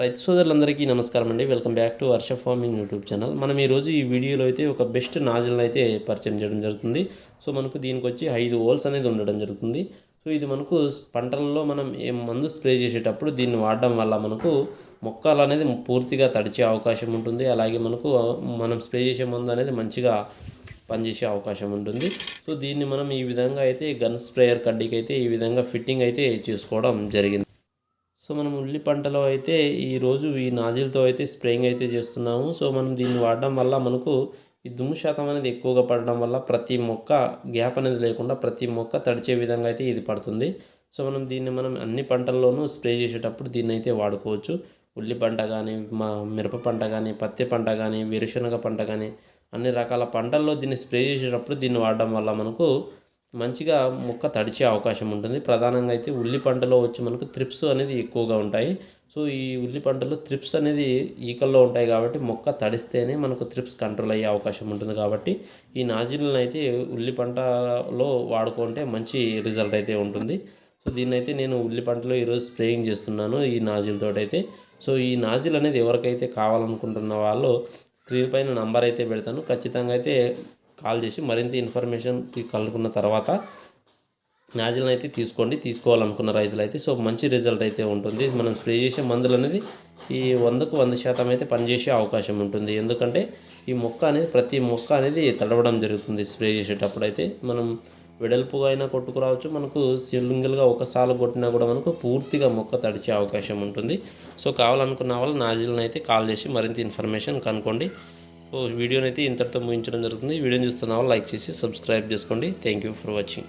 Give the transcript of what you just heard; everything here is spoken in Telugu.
రైతు సోదరులందరికీ నమస్కారం అండి. Welcome back to Varsha farming YouTube channel. మనం ఈరోజు ఈ వీడియోలో అయితే ఒక బెస్ట్ నాజిల్ని అయితే పరిచయం చేయడం జరుగుతుంది. సో మనకు దీనికి వచ్చి ఐదు హోల్స్ అనేది ఉండడం జరుగుతుంది. సో ఇది మనకు పంటలలో మనం ఏ మందు స్ప్రే చేసేటప్పుడు దీన్ని వాడడం వల్ల మనకు మొక్కలు అనేది పూర్తిగా తడిచే అవకాశం ఉంటుంది. అలాగే మనకు మనం స్ప్రే చేసే మందు అనేది మంచిగా పనిచేసే అవకాశం ఉంటుంది. సో దీన్ని మనం ఈ విధంగా అయితే గన్ స్ప్రేయర్ కడ్డీకి అయితే ఈ విధంగా ఫిట్టింగ్ అయితే చేసుకోవడం జరిగింది. సో మనం ఉల్లి పంటలో అయితే ఈరోజు ఈ నాజిల్తో అయితే స్ప్రేయింగ్ అయితే చేస్తున్నాము. సో మనం దీన్ని వాడడం వల్ల మనకు ఈ దుమ్ము శాతం అనేది ఎక్కువగా పడడం వల్ల ప్రతి మొక్క గ్యాప్ అనేది లేకుండా ప్రతి మొక్క తడిచే విధంగా అయితే ఇది పడుతుంది. సో మనం దీన్ని మనం అన్ని పంటల్లోనూ స్ప్రే చేసేటప్పుడు దీన్ని అయితే వాడుకోవచ్చు. ఉల్లి పంట కానీ మా మిరప పంట కానీ పత్తి పంట కానీ వేరుశనగ పంట కానీ అన్ని రకాల పంటల్లో దీన్ని స్ప్రే చేసేటప్పుడు దీన్ని వాడడం వల్ల మనకు మంచిగా మొక్క తడిచే అవకాశం ఉంటుంది. ప్రధానంగా అయితే ఉల్లి పంటలో వచ్చి మనకు త్రిప్స్ అనేది ఎక్కువగా ఉంటాయి. సో ఈ ఉల్లి పంటలో త్రిప్స్ అనేది ఈకల్లో ఉంటాయి కాబట్టి మొక్క తడిస్తేనే మనకు త్రిప్స్ కంట్రోల్ అయ్యే అవకాశం ఉంటుంది కాబట్టి ఈ నాజిల్ని అయితే ఉల్లి పంటలో వాడుకుంటే మంచి రిజల్ట్ అయితే ఉంటుంది. సో దీన్ని అయితే నేను ఉల్లి పంటలో ఈరోజు స్ప్రేయింగ్ చేస్తున్నాను ఈ నాజిల్ అయితే సో ఈ నాజిల్ అనేది ఎవరికైతే కావాలనుకుంటున్న వాళ్ళు స్క్రీన్ పైన నంబర్ అయితే పెడతాను. ఖచ్చితంగా అయితే కాల్ చేసి మరింత ఇన్ఫర్మేషన్ కలుగుకున్న తర్వాత నాజిల్ని అయితే తీసుకోండి తీసుకోవాలనుకున్న రైతులు అయితే సో మంచి రిజల్ట్ అయితే ఉంటుంది. మనం స్ప్రే చేసే మందులు అనేది ఈ వందకు వంద శాతం అయితే పనిచేసే అవకాశం ఉంటుంది. ఎందుకంటే ఈ మొక్క అనేది ప్రతి మొక్క అనేది తడవడం జరుగుతుంది స్ప్రే చేసేటప్పుడు అయితే. మనం వెడల్పుగా అయినా కొట్టుకురావచ్చు. మనకు సింగిల్గా ఒకసారి కొట్టినా కూడా మనకు పూర్తిగా మొక్క తడిచే అవకాశం ఉంటుంది. సో కావాలనుకున్న వాళ్ళు నాజిల్ని అయితే కాల్ చేసి మరింత ఇన్ఫర్మేషన్ కనుక్కోండి. సో వీడియోని అయితే ఇంతటితో ముగించడం జరుగుతుంది. వీడియోని చూస్తున్న వాళ్ళు లైక్ చేసి సబ్స్క్రైబ్ చేసుకోండి. Thank you for watching